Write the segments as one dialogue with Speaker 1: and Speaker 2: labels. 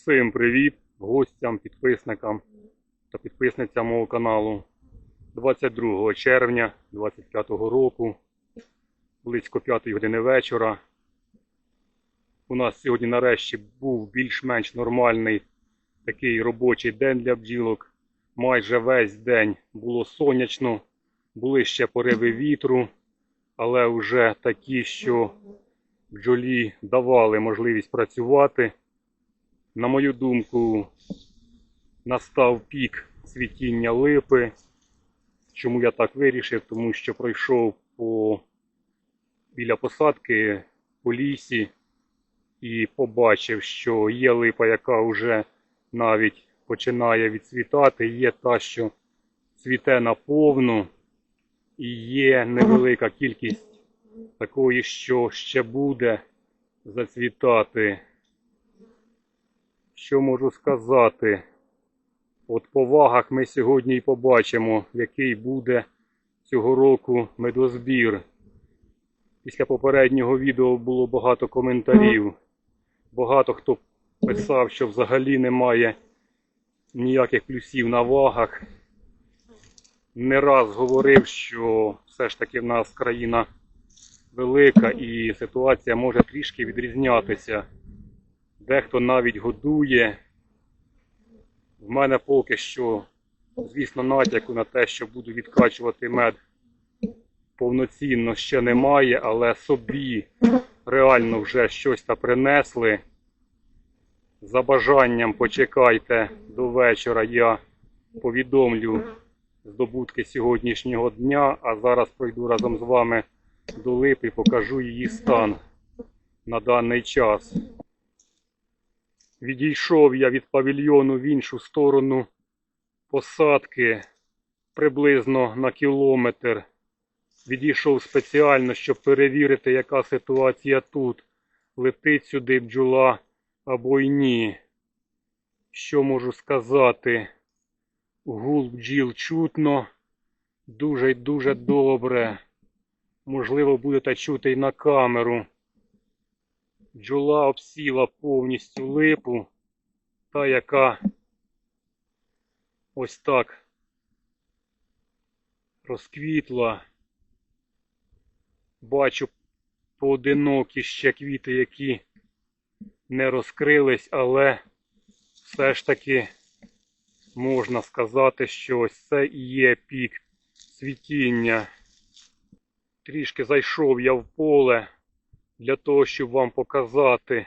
Speaker 1: Всім привіт гостям, підписникам та підписницям мого каналу. 22 червня 25 року, близько 5 години вечора. У нас сьогодні нарешті був більш-менш нормальний такий робочий день для бджілок. Майже весь день було сонячно, були ще пориви вітру, але вже такі, що бджолі давали можливість працювати. На мою думку, настав пік цвітіння липи. Чому я так вирішив? Тому що пройшов по біля посадки по лісі і побачив, що є липа, яка вже навіть починає відцвітати, є та, що цвіте наповну, і є невелика кількість такої, що ще буде зацвітати. Що можу сказати? От по вагах ми сьогодні і побачимо, який буде цього року медозбір. Після попереднього відео було багато коментарів. Багато хто писав, що взагалі немає ніяких плюсів на вагах. Не раз говорив, що все ж таки в нас країна велика і ситуація може трішки відрізнятися. Дехто навіть годує. В мене поки що, звісно, натяку на те, що буду відкачувати мед повноцінно ще немає, але собі реально вже щось та принесли. За бажанням почекайте до вечора, я повідомлю здобутки сьогоднішнього дня, а зараз пройду разом з вами до липи і покажу її стан на даний час. Відійшов я від павільйону в іншу сторону посадки приблизно на кілометр. Відійшов спеціально, щоб перевірити, яка ситуація тут. Летить сюди бджола або й ні. Що можу сказати? Гул бджіл чутно. Дуже й дуже добре. Можливо, будете чути й на камеру. Бджола обсіла повністю липу, та яка ось так розквітла. Бачу поодинокі ще квіти, які не розкрились, але все ж таки можна сказати, що ось це і є пік цвітіння. Трішки зайшов я в поле для того, щоб вам показати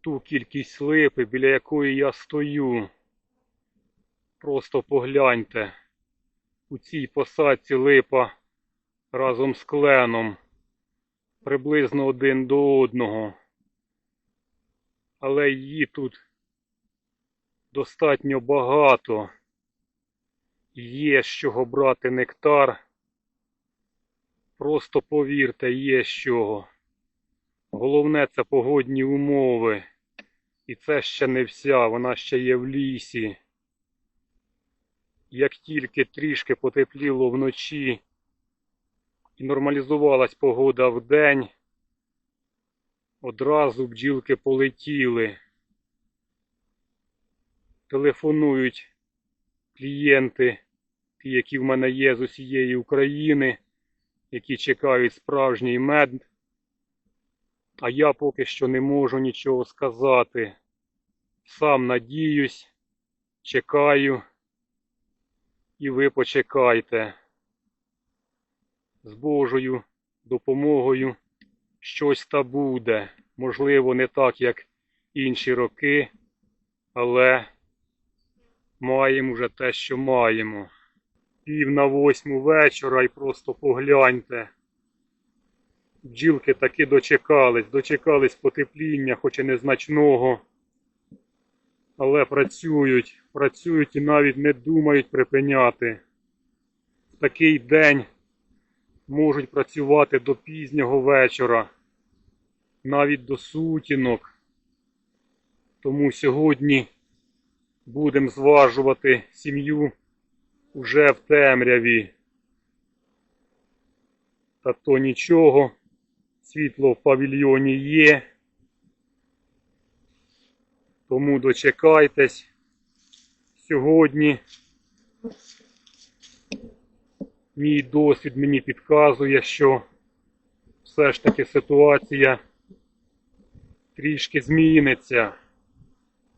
Speaker 1: ту кількість липи, біля якої я стою. Просто погляньте. У цій посадці липа разом з кленом приблизно один до одного. Але її тут достатньо багато. Є з чого брати нектар. Просто повірте, є з чого. Головне це погодні умови. І це ще не вся, вона ще є в лісі. Як тільки трішки потепліло вночі і нормалізувалась погода в день, одразу бджілки полетіли. Телефонують клієнти, ті, які в мене є з усієї України, які чекають справжній мед. А я поки що не можу нічого сказати. Сам надіюсь, чекаю. І ви почекайте. З Божою допомогою щось та буде. Можливо, не так, як інші роки, але маємо вже те, що маємо. Пів на восьму вечора і просто погляньте. Бджілки таки дочекались, дочекались потепління, хоч і незначного. Але працюють, працюють і навіть не думають припиняти. В такий день можуть працювати до пізнього вечора, навіть до сутінок. Тому сьогодні будемо зважувати сім'ю уже в темряві. Та то нічого. Світло в павільйоні є. Тому дочекайтесь. Сьогодні мій досвід мені підказує, що все ж таки ситуація трішки зміниться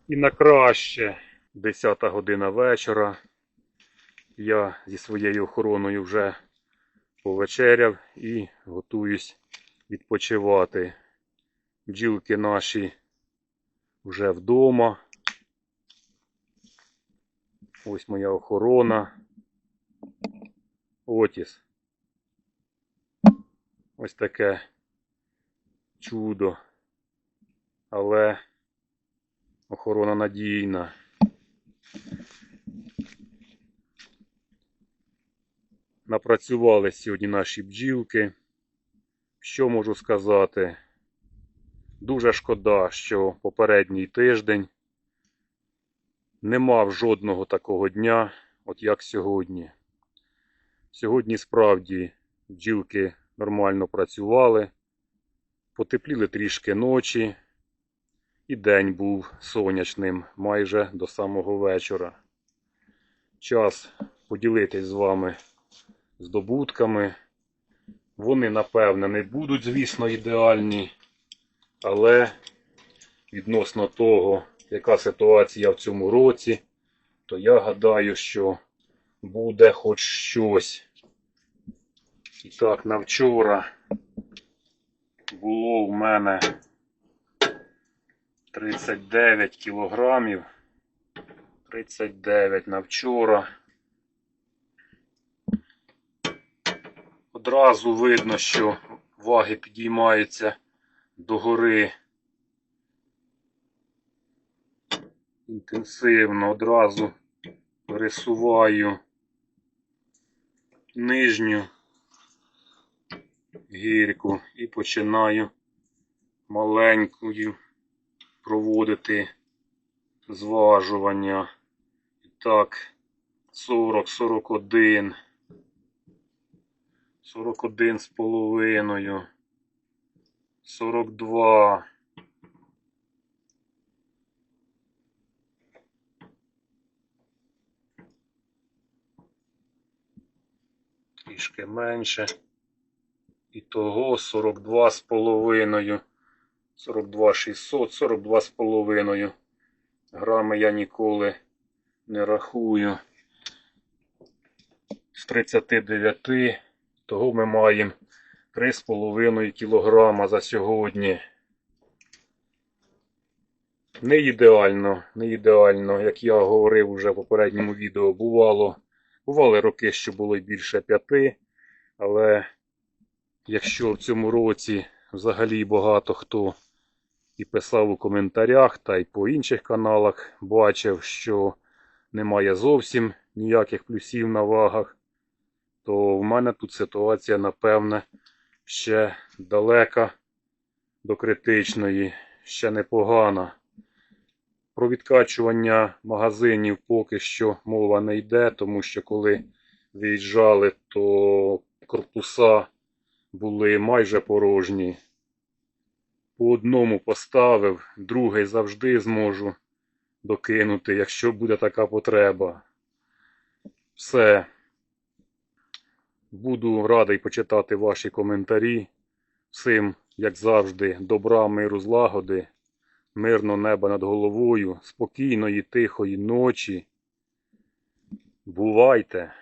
Speaker 1: і на краще. 10 година вечора. Я зі своєю охороною вже повечеряв і готуюсь відпочивати. Бджілки наші вже вдома. Ось моя охорона. Отіс. Ось таке чудо. Але охорона надійна. Напрацювали сьогодні наші бджілки. Що можу сказати? Дуже шкода, що попередній тиждень не мав жодного такого дня, от як сьогодні. Сьогодні справді бджілки нормально працювали, потепліли трішки ночі, і день був сонячним майже до самого вечора. Час поділитись з вами здобутками. Вони, напевне, не будуть, звісно, ідеальні, але відносно того, яка ситуація в цьому році, то я гадаю, що буде хоч щось. І так, на вчора було в мене 39 кілограмів. 39 на вчора. Одразу видно, що ваги підіймаються догори інтенсивно. Одразу пересуваю нижню гірку і починаю маленькою проводити зважування. І так, 40, 41. 41 з половиною. 42. Трішки менше. І того 42 з половиною. 42 600, 42 з половиною. Грами я ніколи не рахую. З 39 того ми маємо 3,5 кг за сьогодні. Не ідеально, не ідеально, як я говорив уже в попередньому відео, бувало. Бували роки, що було більше п'яти, але якщо в цьому році взагалі багато хто і писав у коментарях та й по інших каналах бачив, що немає зовсім ніяких плюсів на вагах, то в мене тут ситуація, напевне, ще далека до критичної, ще непогана. Про відкачування магазинів поки що мова не йде, тому що коли виїжджали, то корпуса були майже порожні. По одному поставив, другий завжди зможу докинути, якщо буде така потреба. Все. Буду радий почитати ваші коментарі. Всім, як завжди, добра, миру, злагоди, мирно неба над головою, спокійної, тихої ночі. Бувайте!